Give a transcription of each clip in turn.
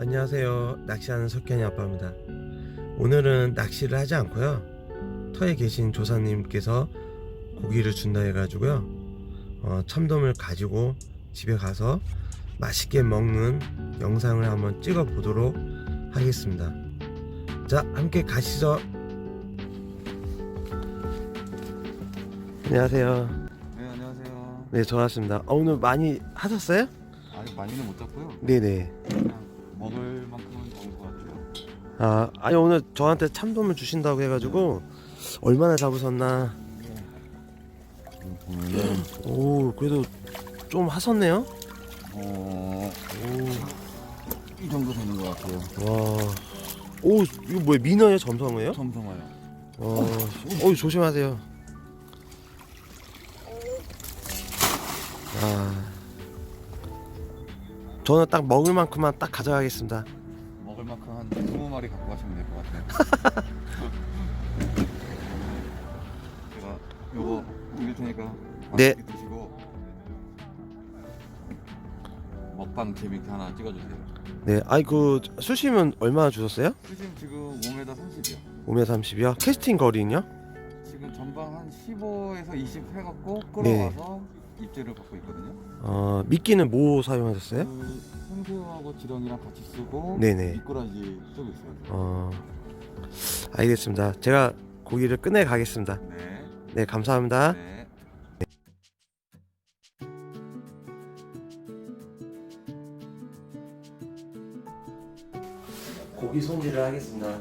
안녕하세요. 낚시하는 석현이 아빠입니다. 오늘은 낚시를 하지 않고요. 터에 계신 조사님께서 고기를 준다 해가지고요. 어, 참돔을 가지고 집에 가서 맛있게 먹는 영상을 한번 찍어 보도록 하겠습니다. 자, 함께 가시죠. 안녕하세요. 네 안녕하세요. 네, 저 왔습니다. 어, 오늘 많이 하셨어요? 아직 많이는 못 잡고요. 네네. 아, 아니 오늘 저한테 참돔을 주신다고 해가지고 얼마나 잡으셨나? 보면은 오, 그래도 좀 하셨네요. 어, 이 정도 되는 것 같아요. 와, 오, 이거 뭐예요? 민어예요? 점성어예요? 점성어요. 어, 어, 조심하세요. 아, 저는 딱 먹을 만큼만 딱 가져가겠습니다. 먹을 만큼 한 20마리 갖고 가시면 될 것 같아요. 제가 요거 올릴 테니까 네. 맛있게 드시고 먹방 재밌게 하나 찍어주세요. 네, 아이 그 수심은 얼마나 주셨어요? 수심 지금 5m 30이요. 5m 30이요? 캐스팅 거리는요? 지금 전방 한 15에서 20 해갖고 네. 끌어와서 입질을 받고 있거든요. 어, 미끼는 뭐 사용하셨어요? 그 생새우하고 지렁이랑 같이 쓰고 네네. 미꾸라지 쓰고 있어요. 어, 알겠습니다. 제가 고기를 꺼내 가겠습니다. 네. 네, 감사합니다. 네. 고기 손질을 하겠습니다.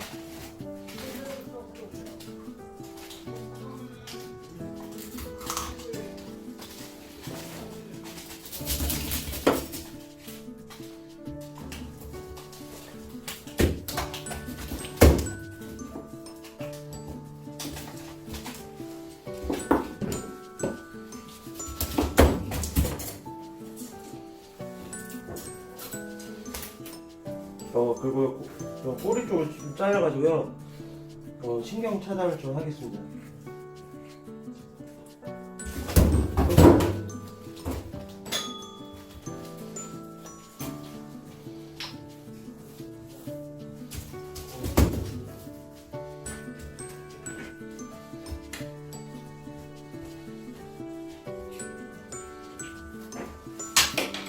신경 차단을 좀 하겠습니다.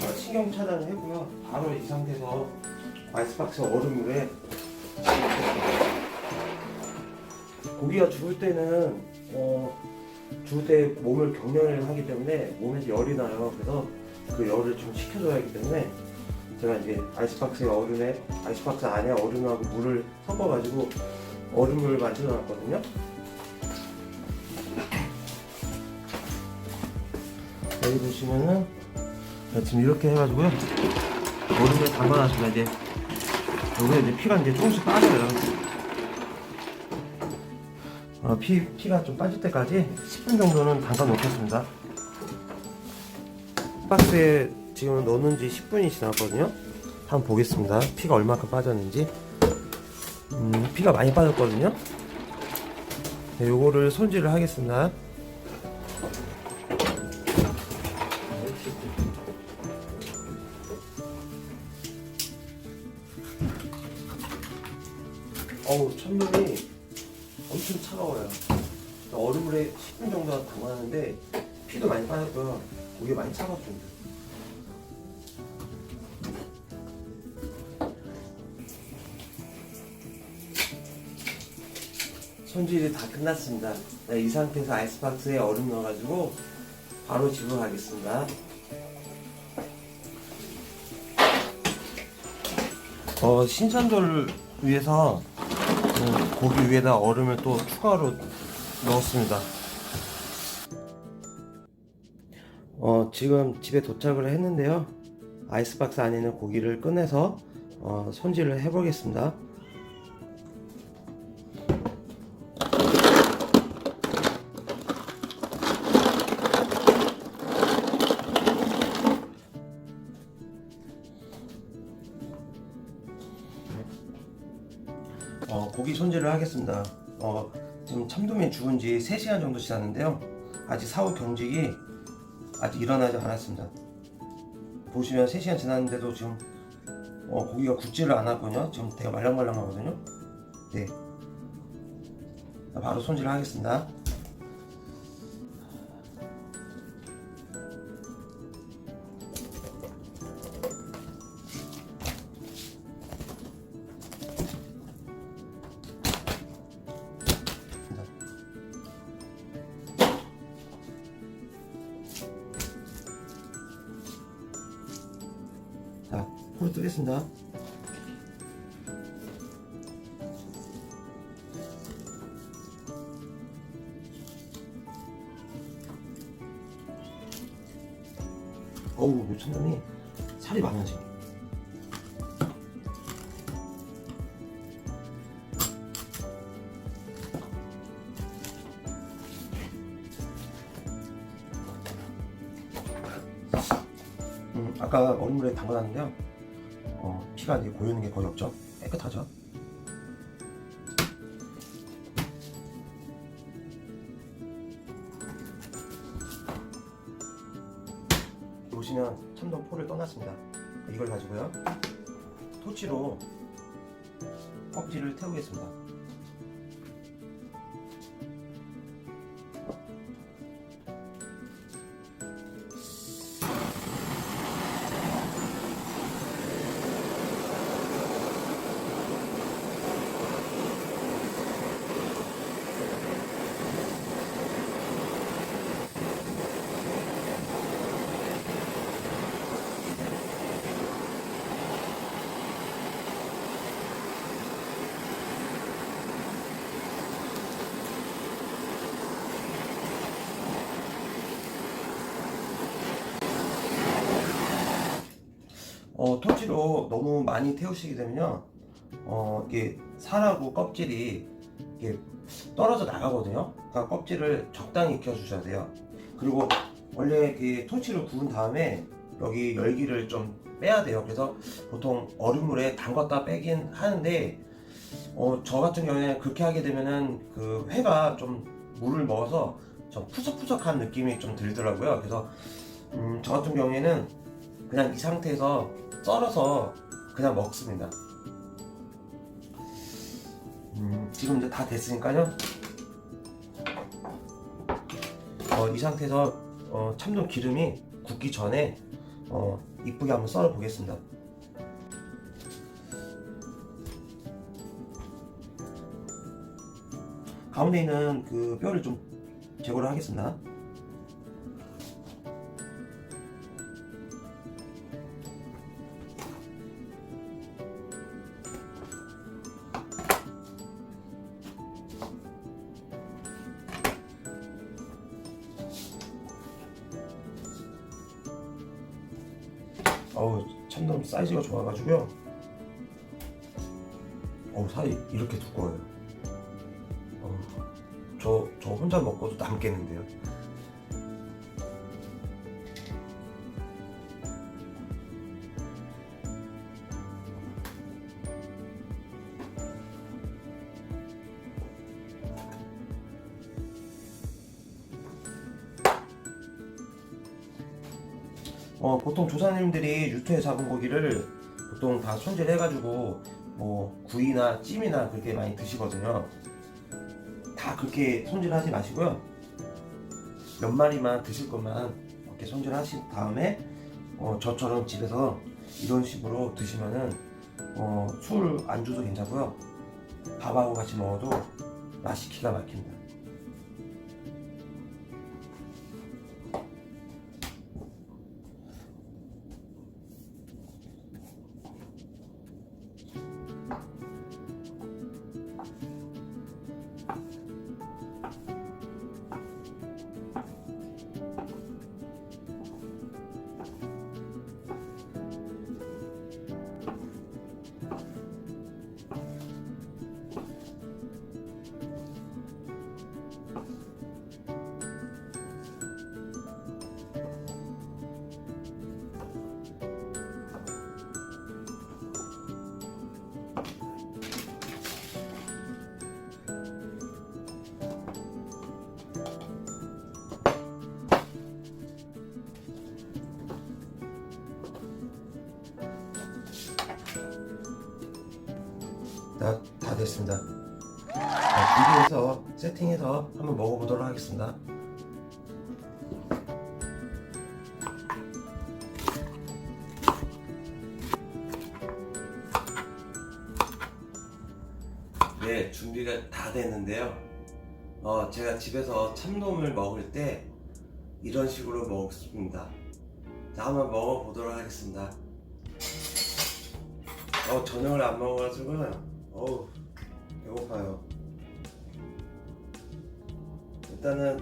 어, 신경 차단을 했고요. 바로 이 상태에서 아이스박스 얼음물에 고기가 죽을 때는 어, 죽을 때 몸을 경련을 하기 때문에 몸에서 열이 나요. 그래서 그 열을 좀 식혀줘야 하기 때문에 제가 이제 아이스박스에 얼음에 아이스박스 안에 얼음하고 물을 섞어가지고 얼음물을 만들어 놨거든요. 여기 보시면은 지금 이렇게 해가지고요. 얼음을 담가놨습니다. 이제 여기에 이제 피가 이제 조금씩 빠져요. 어, 피, 피가 좀 빠질 때까지 10분 정도는 담가 놓겠습니다. 박스에 지금 넣는 지 10분이 지났거든요. 한번 보겠습니다. 피가 얼마큼 빠졌는지. 음, 피가 많이 빠졌거든요. 네, 요거를 손질을 하겠습니다. 어우 천물이 엄청 차가워요. 얼음물에 10분 정도 담가놨는데 피도 많이 빠졌고요. 고기 많이 차갑습니다. 손질이 다 끝났습니다. 네, 이 상태에서 아이스박스에 얼음 넣어가지고 바로 집으로 가겠습니다. 어, 신선도를 위해서 음, 고기 위에다 얼음을 또 추가로 넣었습니다. 어, 지금 집에 도착을 했는데요. 아이스박스 안에 있는 고기를 꺼내서 어, 손질을 해보겠습니다. 지금 참돔이 죽은 지 3시간 정도 지났는데요. 아직 사후 경직이 아직 일어나지 않았습니다. 보시면 3시간 지났는데도 지금 어, 고기가 굳지를 않았군요. 지금 되게 말랑말랑하거든요. 네. 자, 바로 손질을 하겠습니다. 자, 불을 뜨겠습니다. 어우, 요청님이 살이 많아 지금. 아까 얼음물에 담가놨는데요. 어, 피가 이제 고이는 게 거의 없죠. 깨끗하죠. 보시면 참돔 포를 떠났습니다. 이걸 가지고요. 토치로 껍질을 태우겠습니다. 많이 태우시게 되면요, 어, 이게 살하고 껍질이 이게 떨어져 나가거든요. 그러니까 껍질을 적당히 익혀주셔야 돼요. 그리고 원래 그 토치를 구운 다음에 여기 열기를 좀 빼야 돼요. 그래서 보통 얼음물에 담갔다 빼긴 하는데, 어, 저 같은 경우에 그렇게 하게 되면은 그 회가 좀 물을 먹어서 좀 푸석푸석한 느낌이 좀 들더라고요. 그래서 음, 저 같은 경우에는 그냥 이 상태에서 썰어서 그냥 먹습니다. 음, 지금 이제 다 됐으니까요. 어, 이 상태에서 어, 참돔 기름이 굳기 전에 어, 이쁘게 한번 썰어 보겠습니다. 가운데 있는 그 뼈를 좀 제거를 하겠습니다. 어우 참돔 사이즈가 좋아가지고요. 어우 살이 이렇게 두꺼워요. 어우, 저, 저 혼자 먹고도 남겠는데요. 어, 보통 조사님들이 유튜에 잡은 고기를 보통 다 손질해가지고 뭐 구이나 찜이나 그렇게 많이 드시거든요. 다 그렇게 손질하지 마시고요. 몇 마리만 드실 것만 이렇게 손질하신 다음에 어, 저처럼 집에서 이런 식으로 드시면은 어, 술 안주도 괜찮고요. 밥하고 같이 먹어도 맛이 기가 막힙니다. 다, 하겠습니다. 네, 준비가 다 됐는데요. 어, 제가 집에서 참돔을 먹을 때 이런 식으로 먹습니다. 자, 한번 먹어보도록 하겠습니다. 어, 저녁을 안 먹어가지고, 어우, 배고파요. 일단은,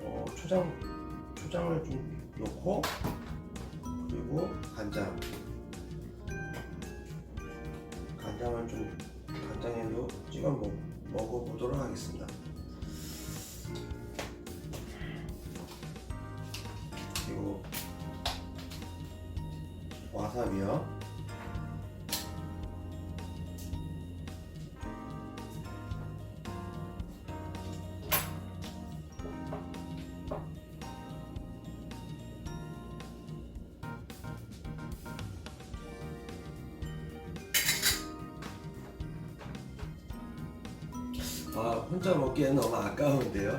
어, 초장, 초장을 좀 넣고, 그리고 간장. 간장을 좀, 간장에도 찍어 먹, 먹어보도록 하겠습니다. 그리고, 와사비요. 혼자 먹기엔 너무 아까운데요.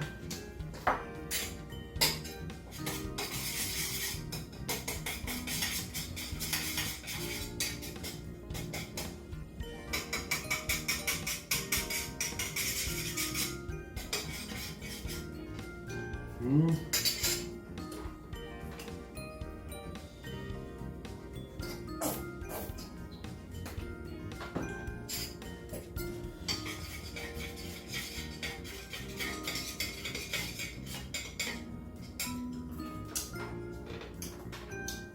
음.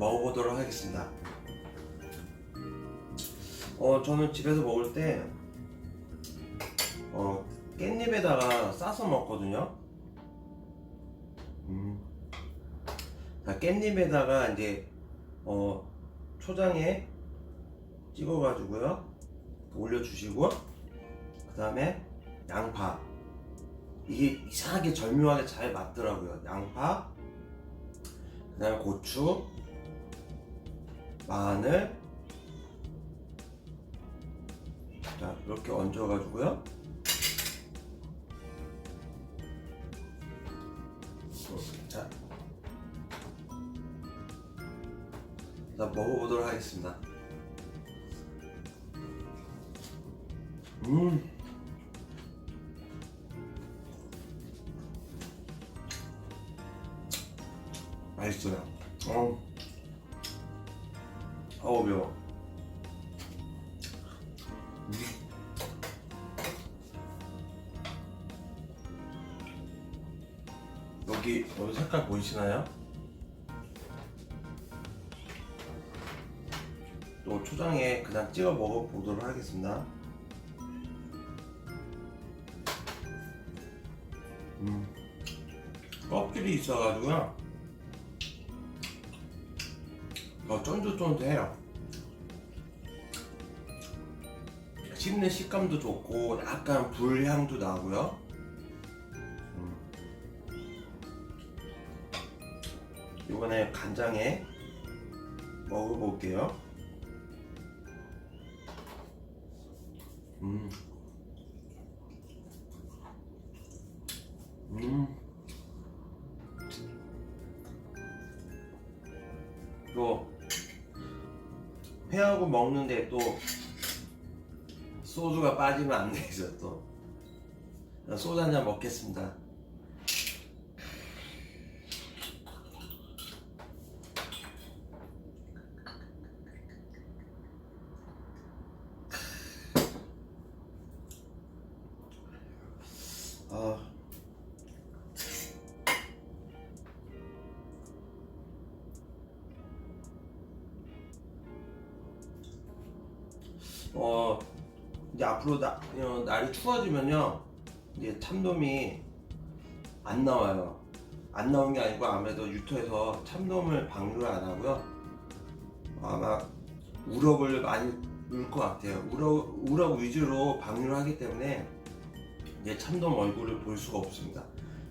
먹어보도록 하겠습니다. 어, 저는 집에서 먹을 때, 어, 깻잎에다가 싸서 먹거든요. 음. 자, 깻잎에다가 이제, 어, 초장에 찍어가지고요. 올려주시고, 그 다음에 양파. 이게 이상하게 절묘하게 잘 맞더라고요. 양파, 그 다음에 고추, 마늘. 자 이렇게 얹어가지고요. 자, 자 먹어보도록 하겠습니다. 음. 맛있어요. 어. 어우 매워 음. 여기 여기 색깔 보이시나요? 또 초장에 그냥 찍어 먹어 보도록 하겠습니다. 음. 껍질이 있어가지고요. 어, 쫀득쫀득해요. 씹는 식감도 좋고 약간 불향도 나고요. 음. 이번에 간장에 먹어볼게요. 음. 음. 회하고 먹는데 또 소주가 빠지면 안 되죠 또. 소주 한 잔 먹겠습니다 날이 추워지면요 이제 참돔이 안 나와요. 안 나온 게 아니고 아무래도 유토에서 참돔을 방류를 안 하고요. 아마 우럭을 많이 넣을 것 같아요. 우럭, 우럭 위주로 방류를 하기 때문에 이제 참돔 얼굴을 볼 수가 없습니다.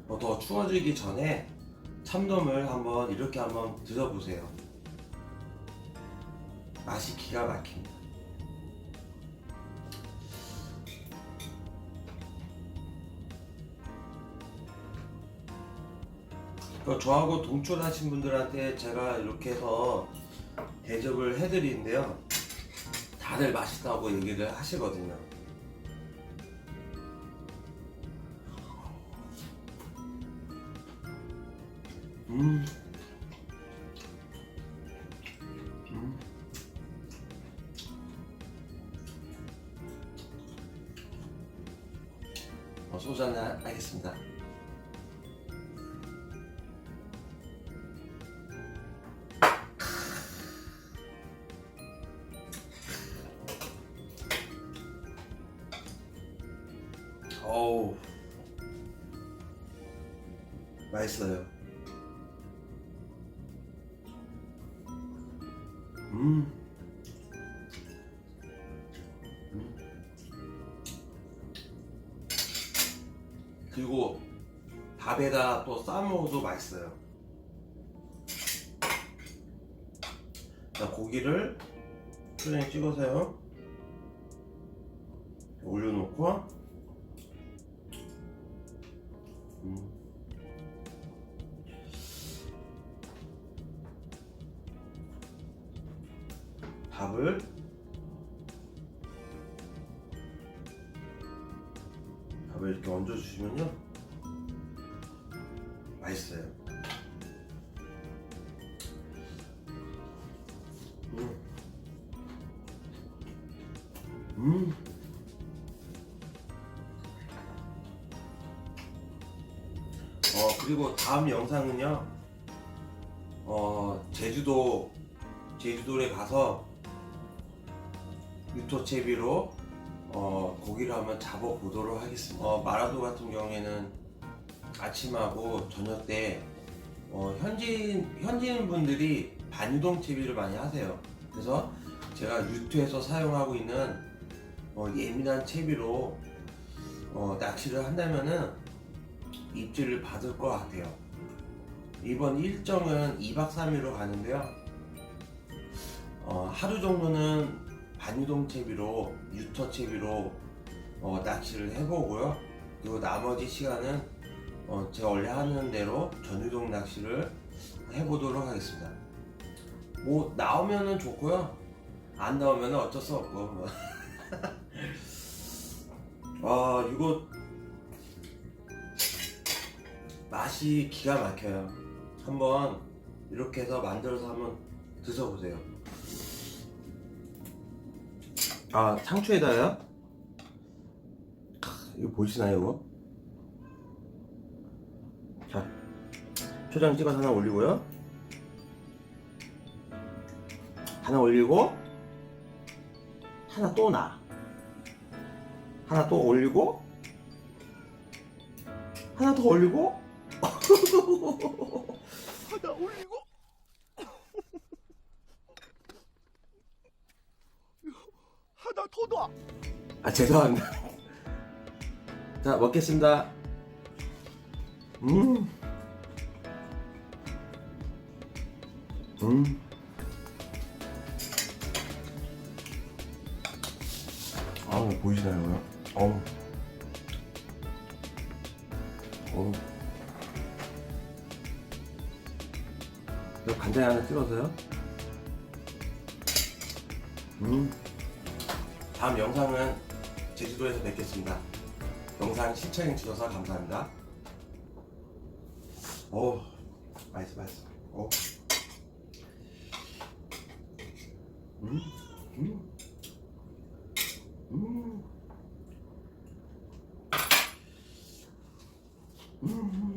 어, 더 추워지기 전에 참돔을 한번 이렇게 한번 드셔보세요. 맛이 기가 막힙니다 그 저하고 동출하신 분들한테 제가 이렇게 해서 대접을 해드리는데요. 다들 맛있다고 얘기를 하시거든요. 음. 음. 어, 소주 한잔 하겠습니다. 음. 음. 그리고 밥에다 또 싸먹어도 맛있어요. 자, 고기를 초장에 찍어서요. 올려놓고 밥을 이렇게 얹어 주시면요 맛있어요. 음. 음. 어 그리고 다음 영상은요 어 제주도 제주도에 가서 유토채비로 어 고기를 한번 잡아 보도록 하겠습니다. 어 마라도 같은 경우에는 아침하고 저녁 때 어, 현지인 현지인 분들이 반유동 채비를 많이 하세요. 그래서 제가 유튜에서 사용하고 있는 어, 예민한 채비로 어, 낚시를 한다면은 입질을 받을 것 같아요. 이번 일정은 2박 3일로 가는데요. 어, 하루 정도는 반유동 채비로 유터 채비로 어, 낚시를 해보고요. 그리고 나머지 시간은 어, 제가 원래 하는 대로 전유동 낚시를 해보도록 하겠습니다. 뭐 나오면은 좋고요. 안 나오면은 어쩔 수 없고. 뭐. 아 이거 맛이 기가 막혀요. 한번 이렇게 해서 만들어서 한번 드셔보세요. 아 상추에다요? 크, 이거 보이시나요 이거? 자 초장 찍어서 하나 올리고요. 하나 올리고 하나 또 나. 하나 또 올리고 하나 더 올리고 하나 올리고 하나 더 놔. 아 죄송합니다. 자 먹겠습니다. 음. 음. 아우 보이시나요? 어우. 어우. 간장에 하나 찍어서요. 음. 다음 영상은 제주도에서 뵙겠습니다. 영상 시청해 주셔서 감사합니다. 오, 맛있어, 맛있어. 오. 음, 음, 음. 음.